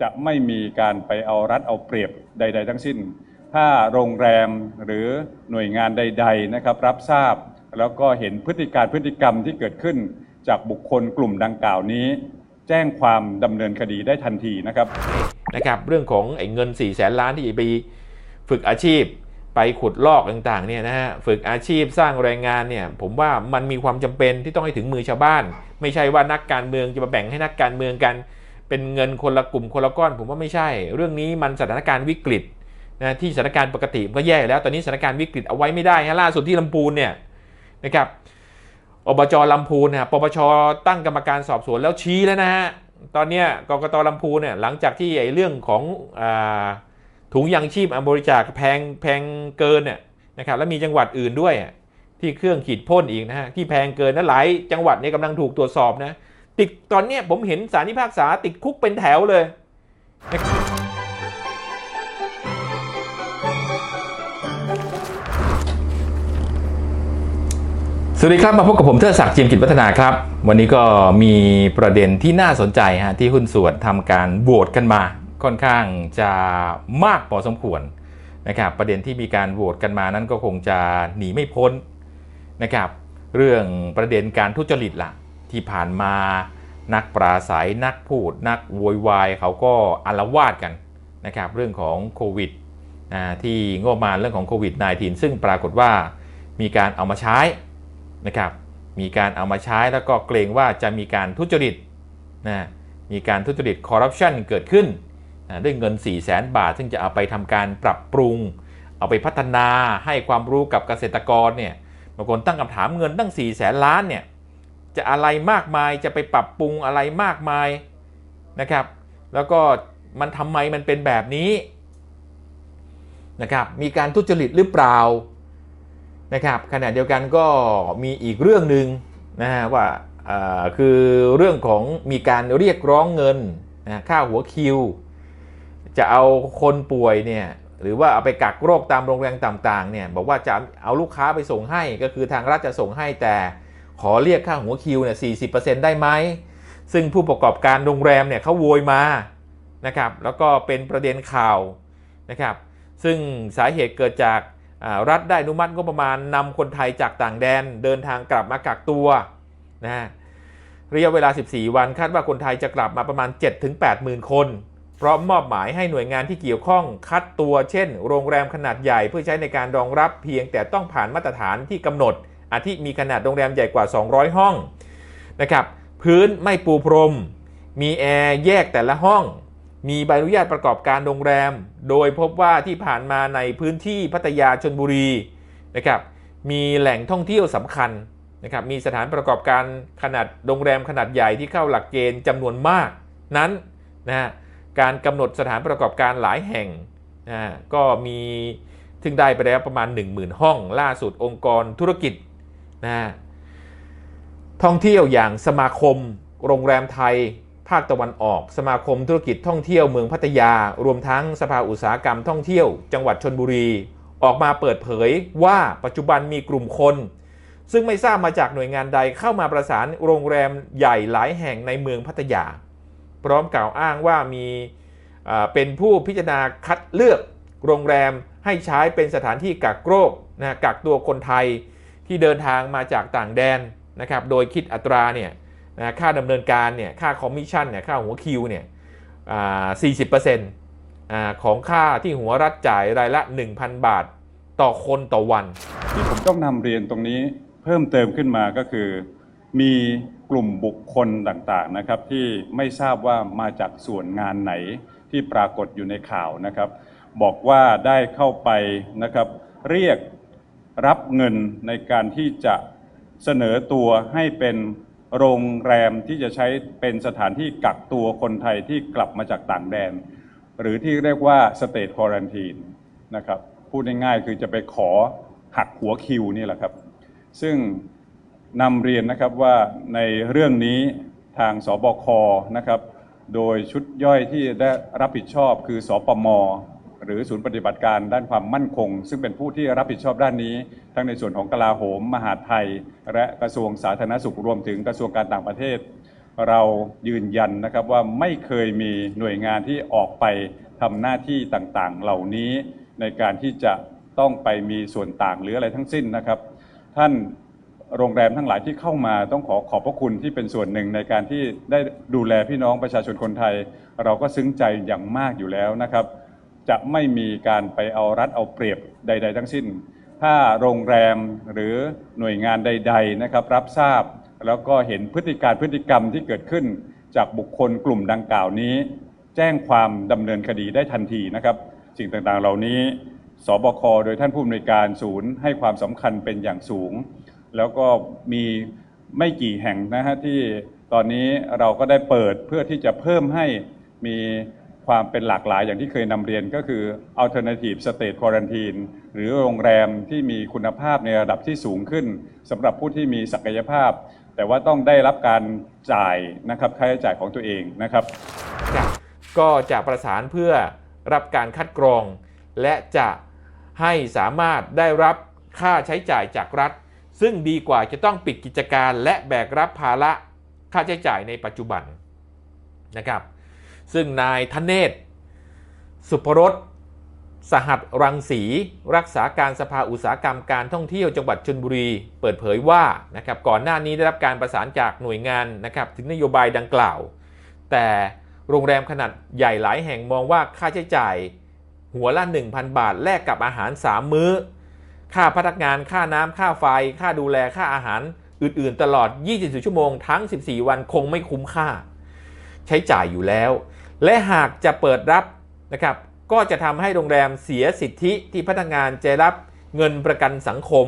จะไม่มีการไปเอารัดเอาเปรียบใด ๆ ทั้งสิ้น ถ้าโรงแรมหรือหน่วยงานใด ๆนะครับ รับทราบแล้วก็เห็นพฤติการพฤติกรรมที่เกิดขึ้น จากบุคคลกลุ่มดังกล่าวนี้ แจ้งความดำเนินคดีได้ทันทีนะครับนะครับ เรื่องของไอ้เงิน4ี่แสนล้านที่ไปฝึกอาชีพ ไปขุดลอกต่างๆเนี่ยนะฮะฝึกอาชีพสร้างแรงงานเนี่ยผมว่ามันมีความจำเป็นที่ต้องให้ถึงมือชาวบ้าน ไม่ใช่ว่านักการเมืองจะมาแบ่งให้นักการเมืองกัน เป็นเงินคนละกลุ่มคนละก้อน ผมว่าไม่ใช่ เรื่องนี้มันสถานการณ์วิกฤตนะที่สถานการณ์ปกติมันก็แย่แล้ว ตอนนี้สถานการณ์วิกฤตเอาไว้ไม่ได้ฮะล่าสุดที่ลำพูนเนี่ยนะครับอบจลำพูนนะปปชตั้งกรรมการสอบสวนแล้วชี้แล้วนะฮะตอนนี้ยกกตลำพูนเนี่ยหลังจากที่ไอ้เรื่องของอถุงยังชีพอบริจาคแพงแพงเกินเนี่ยนะครับแล้วมีจังหวัดอื่นด้วยที่เครื่องขีดพ่นอีกนะฮะที่แพงเกินนะหลายจังหวัดเนี่ยกำลังถูกตรวจสอบนะ ติดตอนเนี้ยผมเห็นสารนิพากษาติดคุกเป็นแถวเลยสวัสดีครับมาพบกับผมเทิดศักดิ์จิมกิจวัฒนาครับ วันนี้ก็มีประเด็นที่น่าสนใจฮะที่หุ้นส่วนทำการโหวตกันมา ค่อนข้างจะมากพอสมควรนะครับประเด็นที่มีการโหวตกันมานั้นก็คงจะหนีไม่พ้นนะครับ เรื่องประเด็นการทุจริตล่ะที่ผ่านมา นักปราศัยนักพูด นักโวยวายเขาก็อาละวาดกันนะครับเรื่องของโควิดที่งบประมาณเรื่องของโควิด -19 ซึ่งปรากฏว่ามีการเอามาใช้นะครับมีการเอามาใช้แล้วก็เกรงว่าจะมีการทุจริตนะมีการทุจริตคอร์รัปชันเกิดขึ้นนะด้วยเงิน 4 0 0แสนบาท ซึ่งจะเอาไปทำการปรับปรุง เอาไปพัฒนาให้ความรู้กับเกษตรกรเนี่ยบางคนตั้งคำถามเงินตั้ง 4 0 0แสนล้านเนี่ย จะอะไรมากมายจะไปปรับปรุงอะไรมากมายนะครับ แล้วก็มันทำไมมันเป็นแบบนี้นะครับมีการทุจริตหรือเปล่านะครับขณะเดียวกันก็มีอีกเรื่องหนึ่งนะฮะว่าอ่าคือเรื่องของมีการเรียกร้องเงินนะค่าหัวคิว จะเอาคนป่วยเนี่ยหรือว่าเอาไปกักโรคตามโรงแรมต่างๆเนี่ยบอกว่าจะเอาลูกค้าไปส่งให้ก็คือทางรัฐจะส่งให้แต่ ขอเรียกค่าหัวคิวเนี่ยสีได้ไหม ซึ่งผู้ประกอบการโรงแรมเนี่ยเขาโวยมานะครับแล้วก็เป็นประเด็นข่าวนะครับซึ่งสาเหตุเกิดจากรัฐได้อนุมัติงบประมาณนำคนไทยจากต่างแดนเดินทางกลับมากักตัวนะฮะระยะเวลา 14 วันคาดว่าคนไทยจะกลับมาประมาณ 7-8หมื่นคนพร้อมมอบหมายให้หน่วยงานที่เกี่ยวข้องคัดตัวเช่น โรงแรมขนาดใหญ่เพื่อใช้ในการรองรับเพียงแต่ต้องผ่านมาตรฐานที่กำหนด อาทิมีขนาดโรงแรมใหญ่กว่า 200 ห้องนะครับพื้นไม่ปูพรม มีแอร์แยกแต่ละห้อง มีใบอนุญาตประกอบการโรงแรม โดยพบว่าที่ผ่านมาในพื้นที่พัทยาชนบุรีนะครับมีแหล่งท่องเที่ยวสำคัญนะครับมีสถานประกอบการขนาดโรงแรมขนาดใหญ่ที่เข้าหลักเกณฑ์จำนวนมากนั้นนะการกำหนดสถานประกอบการหลายแห่งนะฮะก็มีถึงได้ไปแล้วประมาณ 10,000 ห้อง ล่าสุดองค์กรธุรกิจ นะฮะท่องเที่ยวอย่างสมาคม โรงแรมไทย ภาคตะวันออก สมาคมธุรกิจท่องเที่ยวเมืองพัทยา รวมทั้งสภาอุตสาหกรรมท่องเที่ยว จังหวัดชนบุรี ออกมาเปิดเผยว่าปัจจุบันมีกลุ่มคน ซึ่งไม่ทราบมาจากหน่วยงานใดเข้ามาประสานโรงแรมใหญ่หลายแห่งในเมืองพัทยา พร้อมกล่าวอ้างว่ามีเป็นผู้พิจารณาคัดเลือกโรงแรมให้ใช้เป็นสถานที่กักโรคนะกักตัวคนไทย ที่เดินทางมาจากต่างแดนนะครับโดยคิดอัตราเนี่ยนะค่าดำเนินการเนี่ยค่าคอมมิชชั่นเนี่ยค่าหัวคิวเนี่ยอ่า40%อ่าของค่าที่หัวรัฐจ่ายรายละ 1,000 บาทต่อคนต่อวัน ที่ผมต้องนำเรียนตรงนี้เพิ่มเติมขึ้นมาก็คือ มีกลุ่มบุคคลต่างๆนะครับ ที่ไม่ทราบว่ามาจากส่วนงานไหนที่ปรากฏอยู่ในข่าวนะครับ บอกว่าได้เข้าไปนะครับ เรียก รับเงินในการที่จะเสนอตัวให้เป็นโรงแรมที่จะใช้เป็นสถานที่กักตัวคนไทยที่กลับมาจากต่างแดน หรือที่เรียกว่าสเต e ควอรันทีนนะครับพูดง่ายๆคือจะไปขอหักหัวคิวนี่แหละครับ ซึ่งนำเรียนนะครับว่าในเรื่องนี้ทางสบคนะครับ โดยชุดย่อยที่ได้รับผิดชอบคือสปม หรือศูนย์ปฏิบัติการด้านความมั่นคง ซึ่งเป็นผู้ที่รับผิดชอบด้านนี้ ทั้งในส่วนของกลาโหม มหาไทย และกระทรวงสาธารณสุขรวมถึงกระทรวงการต่างประเทศ เรายืนยันนะครับว่าไม่เคยมีหน่วยงานที่ออกไปทำหน้าที่ต่างๆ เหล่านี้ในการที่จะต้องไปมีส่วนต่างหรืออะไรทั้งสิ้นนะครับ ท่านโรงแรมทั้งหลายที่เข้ามาต้องขอขอบพระคุณที่เป็นส่วนหนึ่งในการที่ได้ดูแลพี่น้องประชาชนคนไทย เราก็ซึ้งใจอย่างมากอยู่แล้วนะครับ จะไม่มีการไปเอารัดเอาเปรียบใด ๆ ทั้งสิ้น ถ้าโรงแรมหรือหน่วยงานใด ๆ นะครับ รับทราบ แล้วก็เห็นพฤติการพฤติกรรมที่เกิดขึ้น จากบุคคลกลุ่มดังกล่าวนี้ แจ้งความดำเนินคดีได้ทันทีนะครับสิ่งต่างๆ เหล่านี้สบคโดยท่านผู้อำนวยการศูนย์ให้ความสำคัญเป็นอย่างสูง แล้วก็มีไม่กี่แห่งนะฮะที่ตอนนี้เราก็ได้เปิดเพื่อที่จะเพิ่มให้มี ความเป็นหลากหลายอย่างที่เคยนำเรียนก็คือ alternative state quarantine หรือโรงแรมที่มีคุณภาพในระดับที่สูงขึ้นสำหรับผู้ที่มีศักยภาพ แต่ว่าต้องได้รับการจ่ายนะครับค่าใช้จ่ายของตัวเองนะครับครับก็จะประสานเพื่อรับการคัดกรอง และจะให้สามารถได้รับค่าใช้จ่ายจากรัฐ ซึ่งดีกว่าจะต้องปิดกิจการและแบกรับภาระค่าใช้จ่ายในปัจจุบันนะครับ ซึ่งนายธเนศ สุพรสสหัสรังสี รักษาการสภาอุตสาหกรรมการท่องเที่ยวจังหวัดชลบุรี เปิดเผยว่านะครับก่อนหน้านี้ได้รับการประสานจากหน่วยงานนะครับถึงนโยบายดังกล่าว แต่โรงแรมขนาดใหญ่หลายแห่งมองว่าค่าใช้จ่าย หัวละ 1,000 บาทแลกกับอาหาร 3 มื้อ ค่าพนักงานค่าน้ำค่าไฟ ค่าดูแลค่าอาหารอื่นๆ ตลอด 24 ชั่วโมงทั้ง 14 วันคงไม่คุ้มค่า ใช้จ่ายอยู่แล้ว และหากจะเปิดรับนะครับก็จะทำให้โรงแรมเสียสิทธิที่พนักงานจะรับเงินประกันสังคม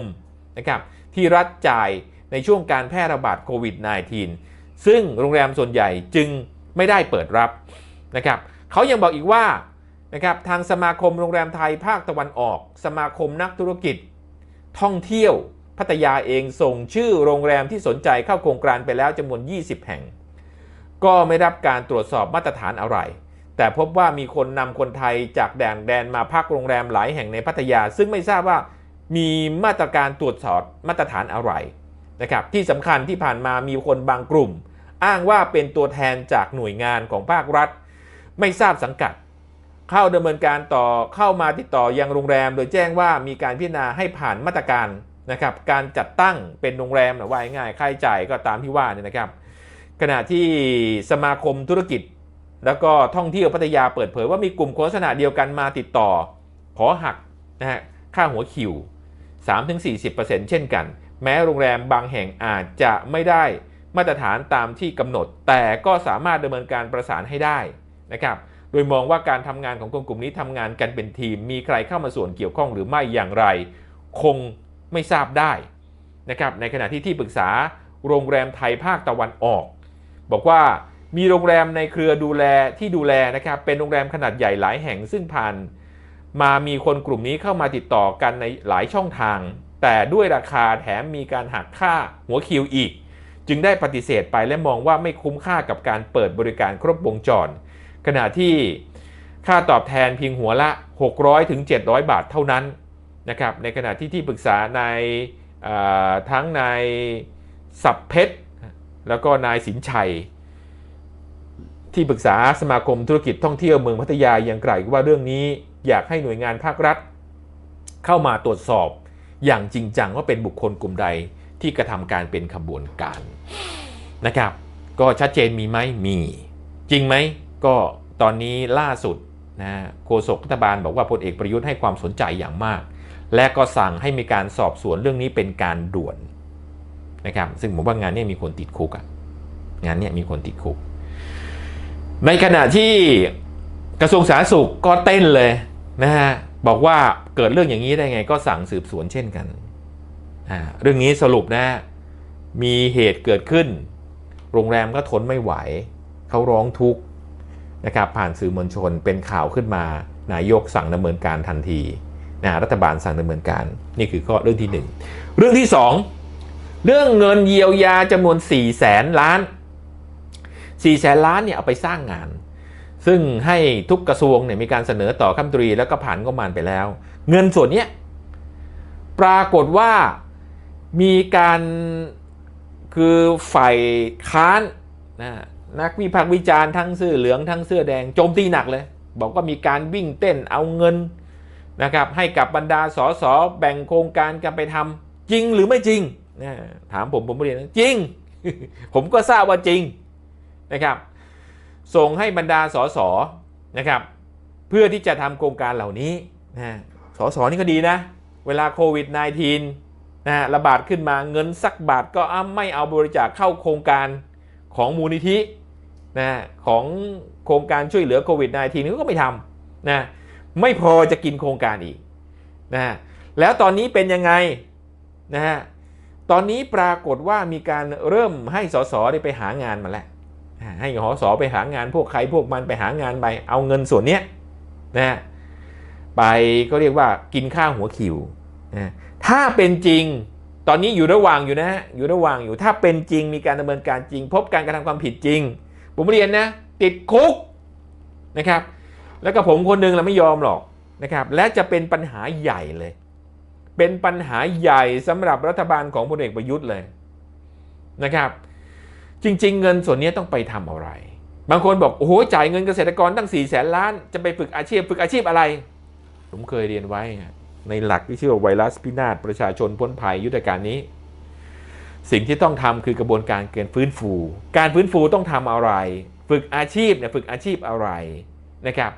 นะครับที่รัฐจ่ายในช่วงการแพร่ระบาดโควิด -19 ซึ่งโรงแรมส่วนใหญ่จึงไม่ได้เปิดรับนะครับเขายังบอกอีกว่านะครับทางสมาคมโรงแรมไทยภาคตะวันออก สมาคมนักธุรกิจ ท่องเที่ยวพัทยาเองส่งชื่อโรงแรมที่สนใจเข้าโครงการไปแล้วจำนวน 20 แห่ง ก็ไม่รับการตรวจสอบมาตรฐานอะไร แต่พบว่ามีคนนำคนไทยจากแดนแดนมาพักโรงแรมหลายแห่งในพัทยา ซึ่งไม่ทราบว่ามีมาตรการตรวจสอบมาตรฐานอะไรนะครับที่สำคัญที่ผ่านมามีคนบางกลุ่ม อ้างว่าเป็นตัวแทนจากหน่วยงานของภาครัฐ ไม่ทราบสังกัด เข้าดำเนินการต่อเข้ามาติดต่อยังโรงแรม โดยแจ้งว่ามีการพิจารณาให้ผ่านมาตรการนะครับการจัดตั้งเป็นโรงแรมนะว่าง่ายค่าใช้จ่ายก็ตามที่ว่าเนี่ยนะครับ ขณะที่สมาคมธุรกิจ แล้วก็ท่องเที่ยวพัทยาเปิดเผยว่ามีกลุ่มคนลักษณะเดียวกันมาติดต่อ ขอหักนะฮะค่าหัวคิว 3-40%เช่นกัน แม้โรงแรมบางแห่งอาจจะไม่ได้มาตรฐานตามที่กำหนด แต่ก็สามารถดำเนินการประสานให้ได้นะครับโดยมองว่าการทำงานของคนกลุ่มนี้ทำงานกันเป็นทีม มีใครเข้ามาส่วนเกี่ยวข้องหรือไม่อย่างไร คงไม่ทราบได้นะครับในขณะที่ที่ปรึกษาโรงแรมไทยภาคตะวันออก บอกว่ามีโรงแรมในเครือดูแลที่ดูแลนะครับเป็นโรงแรมขนาดใหญ่หลายแห่งซึ่งผ่าน มามีคนกลุ่มนี้เข้ามาติดต่อกันในหลายช่องทาง แต่ด้วยราคาแถมมีการหักค่าหัวคิวอีก จึงได้ปฏิเสธไปและมองว่าไม่คุ้มค่ากับการเปิดบริการครบวงจร ขณะที่ค่าตอบแทนเพียงหัวละ 600ถึง700 บาทเท่านั้นนะครับในขณะที่ที่ปรึกษาในทั้งในสับเพชร แล้วก็นายสินชัย ที่ปรึกษาสมาคมธุรกิจท่องเที่ยวเมืองพัทยายังกล่าวว่าเรื่องนี้อยากให้หน่วยงานภาครัฐ เข้ามาตรวจสอบอย่างจริงจังว่าเป็นบุคคลกลุ่มใดที่กระทำการเป็นขบวนการนะครับ ก็ชัดเจนมีไหมมี จริงไหมก็ตอนนี้ล่าสุดนะโฆษกรัฐบาลบอกว่าพลเอกประยุทธ์ให้ความสนใจอย่างมาก และก็สั่งให้มีการสอบสวนเรื่องนี้เป็นการด่วน นะครับซึ่งผมว่างานนี้มีคนติดคุกอะงานนี้มีคนติดคุก ในขณะที่กระทรวงสาธารณสุขก็เต้นเลยนะฮะบอกว่าเกิดเรื่องอย่างนี้ได้ไงก็สั่งสืบสวนเช่นกันอ่าเรื่องนี้สรุปนะมีเหตุเกิดขึ้น โรงแรมก็ทนไม่ไหว เขาร้องทุกข์นะครับผ่านสื่อมวลชนเป็นข่าวขึ้นมานายกสั่งดำเนินการทันทีนะรัฐบาลสั่งดำเนินการนี่คือข้อเรื่องที่หนึ่งเรื่องที่สอง เรื่องเงินเยียวยาจำนวน4ี่แสนล้าน4แสนล้านเนี่ยเอาไปสร้างงาน ซึ่งให้ทุกกระทรวงเนี่ยมีการเสนอต่อคำตรีแล้วก็ผ่านงบประมาณไปแล้ว เงินส่วนเนี้ยปรากฏว่ามีการคือฝ่ายค้านนะนักวิพากษ์วิจารณ์ทั้งเสื้อเหลืองทั้งเสื้อแดงโจมตีหนักเลย บอกว่ามีการวิ่งเต้นเอาเงินนะครับให้กับบรรดาสสแบ่งโครงการกันไปทำจริงหรือไม่จริง นะถามผมผมเรียนนจริง ผมก็ทราบว่าจริงนะครับ ส่งให้บรรดาสสนะครับ เพื่อที่จะทำโครงการเหล่านี้นะสสนี่ก็ดีนะ เวลาโควิด -19 นะระบาดขึ้นมาเงินสักบาทก็ไม่เอาบริจาคเข้าโครงการของมูลนิธินะของโครงการช่วยเหลือโควิด -19 นี่ก็ไม่ทำนะไม่พอจะกินโครงการอีกนะฮะแล้วตอนนี้เป็นยังไงนะฮะ ตอนนี้ปรากฏว่ามีการเริ่มให้สสได้ไปหางานมาแล้วให้หอสอไปหางานพวกใครพวกมันไปหางานไปเอาเงินส่วนเนี้ยนะฮะไปก็เรียกว่ากินข้าวหัวคิวนะถ้าเป็นจริงตอนนี้อยู่ระหว่างอยู่นะฮะอยู่ระหว่างอยู่ถ้าเป็นจริงมีการดำเนินการจริง พบการกระทำความผิดจริง ผมเรียนนะ ติดคุกนะครับ แล้วก็ผมคนหนึ่งเราไม่ยอมหรอกนะครับ และจะเป็นปัญหาใหญ่เลย เป็นปัญหาใหญ่สำหรับรัฐบาลของพลเอกประยุทธ์เลยนะครับ จริง ๆ เงินส่วนนี้ต้องไปทำอะไร บางคนบอกโอ้โหจ่ายเงินเกษตรกรตั้ง4ี่แสนล้าน จะไปฝึกอาชีพฝึกอาชีพอะไร ผมเคยเรียนไว้ ในหลักที่ชื่อว่าไวรัสพินาศประชาชนพ้นภัยยุทธการนี้ สิ่งที่ต้องทำคือกระบวนการเกินฟื้นฟู การฟื้นฟูต้องทำอะไร ฝึกอาชีพเนี่ยฝึกอาชีพอะไรนะครับ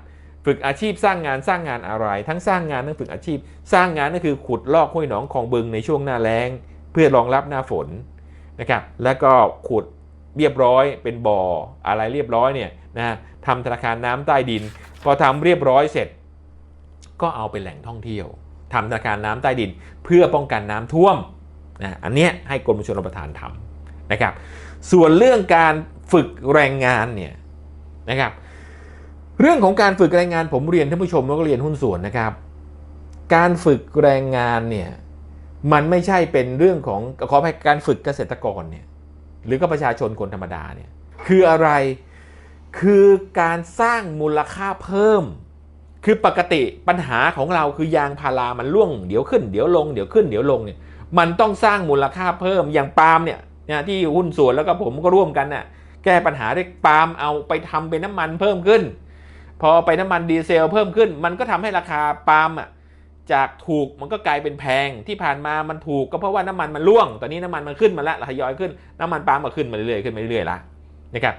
ฝึกอาชีพสร้างงานสร้างงานอะไร ทั้งสร้างงานทั้งฝึกอาชีพ สร้างงานนั่นคือขุดลอกห้วยหนองคลองบึงในช่วงหน้าแล้ง เพื่อรองรับหน้าฝนนะครับแล้วก็ขุดเรียบร้อยเป็นบ่ออะไรเรียบร้อยเนี่ยนะทำธนาคารน้ำใต้ดิน พอทำเรียบร้อยเสร็จ ก็เอาเป็นแหล่งท่องเที่ยวทำธนาคารน้ำใต้ดิน เพื่อป้องกันน้ำท่วมนะอันเนี้ยให้กรมชลประทานทำนะครับ ส่วนเรื่องการฝึกแรงงานเนี่ยนะครับ เรื่องของการฝึกแรงงานผมเรียนท่านผู้ชมแล้วก็เรียนหุ้นส่วนนะครับ การฝึกแรงงานเนี่ยมันไม่ใช่เป็นเรื่องของขอให้การฝึกเกษตรกรเนี่ยหรือก็ประชาชนคนธรรมดาเนี่ยคืออะไรคือการสร้างมูลค่าเพิ่ม คือปกติปัญหาของเราคือยางพารามันร่วงเดี๋ยวขึ้นเดี๋ยวลงเดี๋ยวขึ้นเดี๋ยวลงเนี่ยมันต้องสร้างมูลค่าเพิ่มอย่างปาล์มเนี่ยนะที่หุ้นส่วนแล้วก็ผมก็ร่วมกันน่ะแก้ปัญหาด้วยปาล์มเอาไปทำเป็นน้ำมันเพิ่มขึ้น พอไปน้ำมันดีเซลเพิ่มขึ้น มันก็ทำให้ราคาปาล์มอะจากถูกมันก็กลายเป็นแพงที่ผ่านมามันถูกก็เพราะว่าน้ำมันมันร่วง ตอนนี้น้ำมันมันขึ้นมาแล้วทยอยขึ้นน้ำมันปาล์มก็ขึ้นมาเรื่อยๆขึ้นมาเรื่อยๆละนะครับ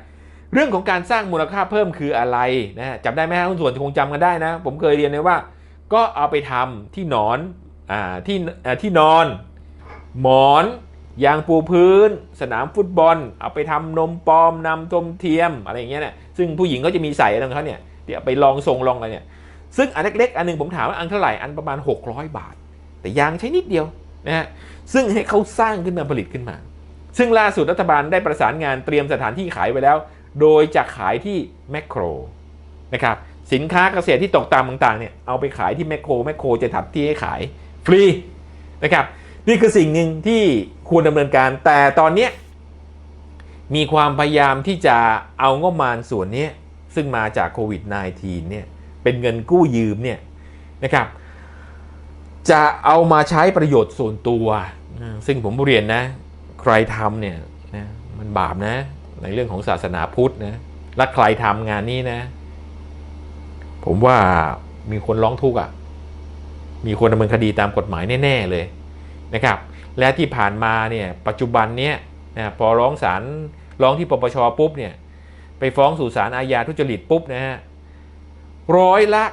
เรื่องของการสร้างมูลค่าเพิ่มคืออะไรนะจำได้ไหมฮะคุณส่วนคงจำกันได้นะ ผมเคยเรียนเลยว่า ก็เอาไปทำที่นอนอ่าที่อ่าที่นอน หมอนยางปูพื้น สนามฟุตบอล เอาไปทำนมปลอมนำนมเทียมอะไรอย่างเงี้ยเนี่ยซึ่งผู้หญิงก็จะมีใส่อะไรของเขาเนี่ย เดี๋ยวไปลองทรงลองอะไรเนี่ย ซึ่งอันเล็กๆ อันหนึงผมถามว่าอันเท่าไหร่อันประมาณ 600 บาท แต่ยางใช้นิดเดียวนะฮะซึ่งให้เขาสร้างขึ้นมาผลิตขึ้นมา ซึ่งล่าสุดรัฐบาลได้ประสานงานเตรียมสถานที่ขายไว้แล้ว โดยจะขายที่แมคโครนะครับสินค้าเกษตรที่ตกต่ำต่างๆเนี่ยเอาไปขายที่แมคโครแมคโครจะทับที่ให้ขายฟรีนะครับนี่คือสิ่งหนึ่งที่ควรดำเนินการ แต่ตอนนี้มีความพยายามที่จะเอางบประมาณส่วนนี้ ซึ่งมาจากโควิด -19 เนี่ยเป็นเงินกู้ยืมเนี่ยนะครับจะเอามาใช้ประโยชน์ส่วนตัว ซึ่งผมเรียนนะใครทำเนี่ยนะมันบาปนะในเรื่องของศาสนาพุทธนะและใครทำงานนี้นะ ผมว่ามีคนร้องทุกข์อะมีคนดำเนินคดีตามกฎหมายแน่ ๆ เลยนะครับ และที่ผ่านมาเนี่ยปัจจุบันเนี้ยนะพอร้องศาลร้องที่ปปชปุ๊บเนี่ย ไปฟ้องสู่ศาลอาญาทุจริตปุ๊บนะฮะร้อยละ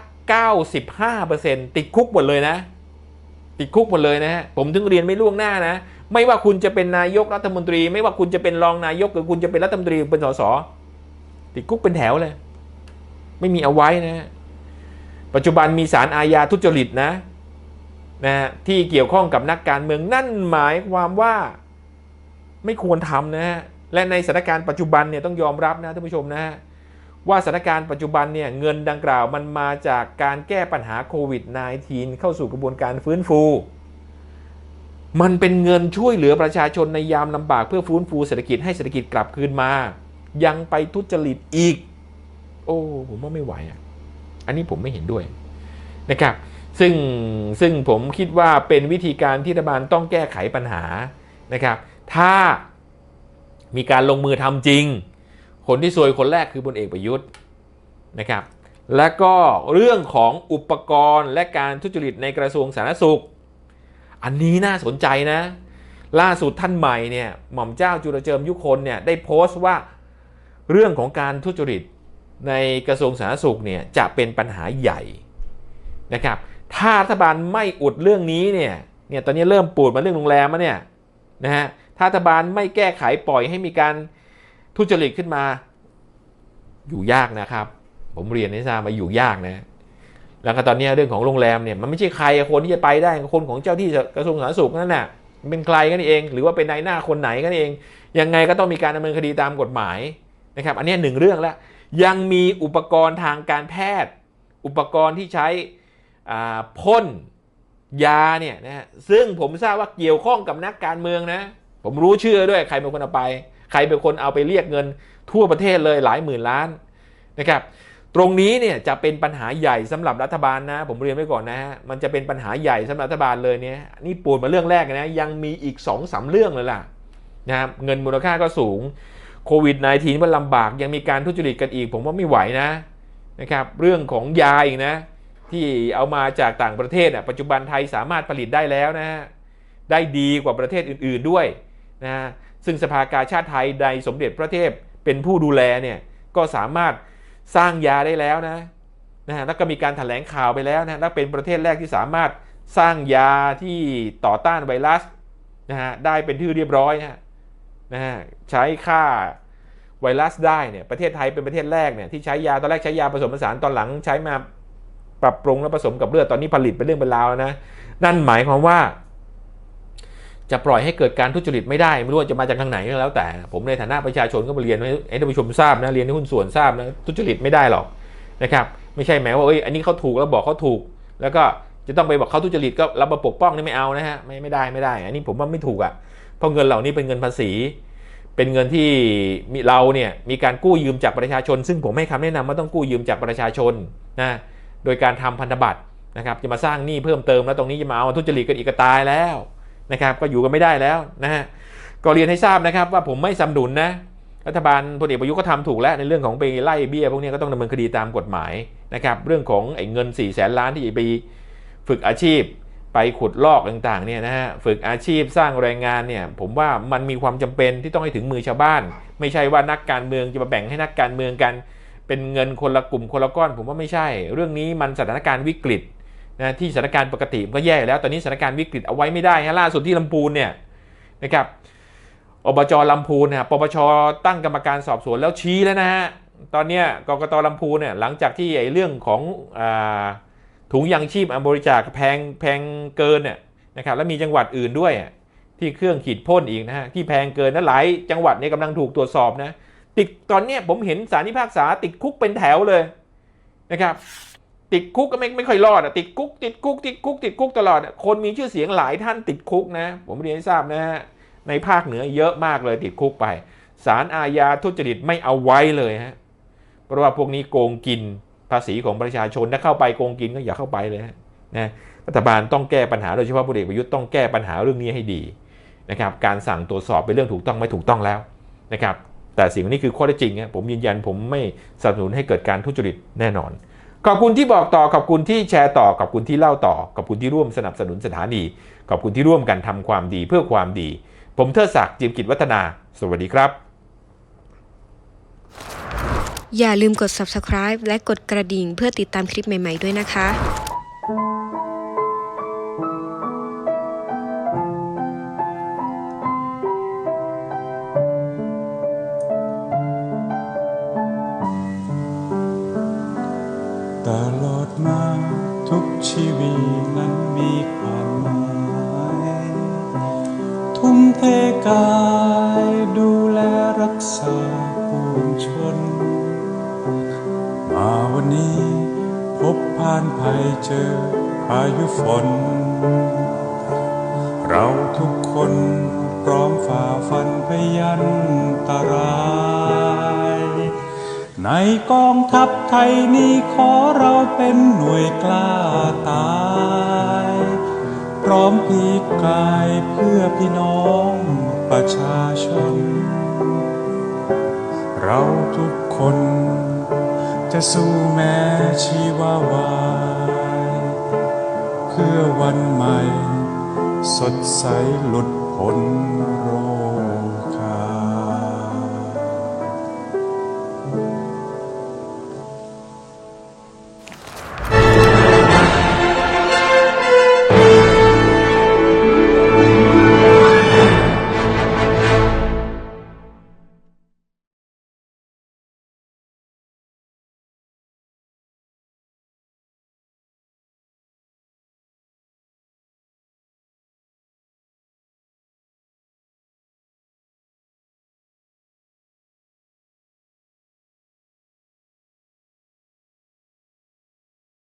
95%ติดคุกหมดเลยนะ ติดคุกหมดเลยนะฮะผมถึงเรียนไม่ล่วงหน้านะ ไม่ว่าคุณจะเป็นนายกรัฐมนตรี ไม่ว่าคุณจะเป็นรองนายกหรือคุณจะเป็นรัฐมนตรีเป็นสสติดคุกเป็นแถวเลย ไม่มีเอาไว้นะฮะปัจจุบันมีศาลอาญาทุจริตนะนะฮะที่เกี่ยวข้องกับนักการเมืองนั่นหมายความว่าไม่ควรทำนะฮะ และในสถานการณ์ปัจจุบันเนี่ยต้องยอมรับนะท่านผู้ชมนะฮะว่าสถานการณ์ปัจจุบันเนี่ยเงินดังกล่าวมันมาจากการแก้ปัญหาโควิด -19 เข้าสู่กระบวนการฟื้นฟู มันเป็นเงินช่วยเหลือประชาชนในยามลำบากเพื่อฟื้นฟูเศรษฐกิจให้เศรษฐกิจกลับคืนมา ยังไปทุจริตอีก โอ้ผมว่าไม่ไหวอะอันนี้ผมไม่เห็นด้วยนะครับ ซึ่งซึ่งผมคิดว่าเป็นวิธีการที่รัฐบาลต้องแก้ไขปัญหานะครับ ถ้า มีการลงมือทำจริง คนที่ซวยคนแรกคือพลเอกประยุทธ์นะครับ และก็เรื่องของอุปกรณ์และการทุจริตในกระทรวงสาธารณสุข อันนี้น่าสนใจนะ ล่าสุดท่านใหม่เนี่ยหม่อมเจ้าจุลเจิมยุคนเนี่ยได้โพสต์ว่าเรื่องของการทุจริตในกระทรวงสาธารณสุขเนี่ยจะเป็นปัญหาใหญ่นะครับถ้ารัฐบาลไม่อุดเรื่องนี้เนี่ยเนี่ยตอนนี้เริ่มปวดมาเรื่องโรงแรมแล้วเนี่ยนะฮะ ถ้ารัฐบาลไม่แก้ไขปล่อยให้มีการทุจริตขึ้นมา อยู่ยากนะครับ ผมเรียนให้ทราบมาอยู่ยากนะแล้วก็ตอนนี้เรื่องของโรงแรมเนี่ยมันไม่ใช่ใครคนที่จะไปได้คนของเจ้าที่กระทรวงสาธารณสุขนั่นน่ะเป็นใครกันเอง หรือว่าเป็นนายหน้าคนไหนกันเอง ยังไงก็ต้องมีการดำเนินคดีตามกฎหมายนะครับ อันนี้หนึ่งเรื่องแล้วยังมีอุปกรณ์ทางการแพทย์ อุปกรณ์ที่ใช้พ่นยาเนี่ยนะฮะซึ่งผมทราบว่าเกี่ยวข้องกับนักการเมืองนะ ผมรู้ชื่อด้วยใครเป็นคนเอาไป ใครเป็นคนเอาไปเรียกเงินทั่วประเทศเลยหลายหมื่นล้านนะครับตรงนี้เนี่ยจะเป็นปัญหาใหญ่สำหรับรัฐบาลนะ ผมเรียนไว้ก่อนนะฮะมันจะเป็นปัญหาใหญ่สำหรับรัฐบาลเลยเนี่ยนี่ปูดมาเรื่องแรกนะยังมีอีก2อสาเรื่องเลยล่ะนะครับเงินมูลค่าก็สูงโควิด -19 มันลำบากยังมีการทุจริตกันอีก ผมว่าไม่ไหวนะนะครับเรื่องของยาอีกนะ ที่เอามาจากต่างประเทศอะปัจจุบันไทยสามารถผลิตได้แล้วนะฮะได้ดีกว่าประเทศอื่น ๆด้วย นะฮะซึ่งสภากาชาติไทยใดสมเด็จพระเทพเป็นผู้ดูแลเนี่ยก็สามารถสร้างยาได้แล้วนะนะแล้วก็มีการถแถลงข่าวไปแล้วนะและเป็นประเทศแรกที่สามารถสร้างยาที่ต่อต้านไวรัสนะฮะได้เป็นที่เรียบร้อยนะฮะนะฮะใช้ฆ่าไวรัสได้เนี่ยประเทศไทยเป็นประเทศแรกเนี่ยที่ใช้ยาตอนแรกใช้ยาผสมผสานตอนหลังใช้มาปรับปรุงแล้วผสมกับเลือดตอนนี้ผลิตเป็นเรื่องเป็นราวแล้วนะนั่นหมายความว่า จะปล่อยให้เกิดการทุจริตไม่ได้ ไม่รู้ว่าจะมาจากทางไหนก็แล้วแต่ ผมในฐานะประชาชนก็มาเรียนให้ให้ท่านผู้ชมทราบนะเรียนให้หุ้นส่วนทราบนะทุจริตไม่ได้หรอกนะครับไม่ใช่แม้ว่าเอ้ยอันนี้เขาถูกแล้วบอกเขาถูก แล้วก็จะต้องไปบอกเขาทุจริตก็เรามาปกป้องนี่ไม่เอานะฮะไม่ไม่ได้ไม่ได้ อันนี้ผมว่าไม่ถูกอะเพราะเงินเหล่านี้เป็นเงินภาษี เป็นเงินที่มีเราเนี่ยมีการกู้ยืมจากประชาชน ซึ่งผมให้คำแนะนำว่าต้องกู้ยืมจากประชาชนนะโดยการทำพันธบัตรนะครับจะมาสร้างหนี้เพิ่มเติมแล้วตรงนี้จะมาเอาทุจริตกันอีกตายแล้ว นะครับก็อยู่กันไม่ได้แล้วนะฮะก็เรียนให้ทราบนะครับว่าผมไม่สนับสนุนนะรัฐบาลพลเอกประยุทธ์ก็ทำถูกแล้วในเรื่องของไปไล่เบี้ยพวกนี้ก็ต้องดำเนินคดีตามกฎหมายนะครับเรื่องของไอ้เงิน4ี่แสนล้านที่ไปฝึกอาชีพ ไปขุดลอกต่างๆเนี่ยนะฮะฝึกอาชีพสร้างแรงงานเนี่ยผมว่ามันมีความจำเป็นที่ต้องให้ถึงมือชาวบ้าน ไม่ใช่ว่านักการเมืองจะมาแบ่งให้นักการเมืองกัน เป็นเงินคนละกลุ่มคนละก้อน ผมว่าไม่ใช่ เรื่องนี้มันสถานการณ์วิกฤต นะที่สถานการณ์ปกติมันก็แย่แล้วตอนนี้สถานการณ์วิกฤตเอาไว้ไม่ได้ฮะล่าสุดที่ลำพูนเนี่ยนะครับอบจลำพูนนี่ยปปชตั้งกรรมการสอบสวนแล้วชี้แล้วนะฮะตอนนี้กกตลำพูนเนี่ยหลังจากที่ไอ้เรื่องของอถุงยางชีพบริจาคแพงแพงเกินเนี่ยนะครับแล้วมีจังหวัดอื่นด้วยที่เครื่องขีดพ่นอีกนะฮะที่แพงเกินนะหลายจังหวัดเนี่ยกำลังถูกตรวจสอบนะติดตอนนี้ผมเห็นสารพิพากษาติดคุกเป็นแถวเลยนะครับ ติดคุกก็ไม่ไม่ค่อยรอดอะติดคุกติดคุกติดคุกติดคุกตลอดอะคนมีชื่อเสียงหลายท่านติดคุกนะ ผมเรียนให้ทราบนะฮะในภาคเหนือเยอะมากเลยติดคุกไปสารอาญาทุจริตไม่เอาไว้เลยฮะเพราะว่าพวกนี้โกงกินภาษีของประชาชนถ้าเข้าไปโกงกินก็อย่าเข้าไปเลยฮะนะรัฐบาลต้องแก้ปัญหาโดยเฉพาะพลเอกประยุทธ์ต้องแก้ปัญหาเรื่องนี้ให้ดีนะครับการสั่งตรวจสอบเป็นเรื่องถูกต้องไม่ถูกต้องแล้วนะครับแต่สิ่งนี้คือข้อเท็จจริงผมยืนยันผมไม่สนับสนุนให้เกิดการทุจริตแน่นอน ขอบคุณที่บอกต่อขอบคุณที่แชร์ต่อขอบคุณที่เล่าต่อขอบคุณที่ร่วมสนับสนุนสถานี ขอบคุณที่ร่วมกันทำความดีเพื่อความดี ผมเทิดศักดิ์จิมกิจวัฒนา สวัสดีครับ อย่าลืมกด subscribe และกดกระดิ่งเพื่อติดตามคลิปใหม่ ๆ ด้วยนะคะ ชีวิตนั้นมีความหมาย ทุ่มเทกายดูแลรักษาปวงชน มาวันนี้พบผ่านภัยเจอพายุฝน เราทุกคนพร้อมฝ่าฟันพยันตราย ในกองทัพไทยนี้ขอเราเป็นหน่วยกล้าตาย พร้อมพีกายเพื่อพี่น้องประชาชนเเราทุกคนจะสู้แม้ชีวาวาย เพื่อวันใหม่ สดใสหลุดพ้น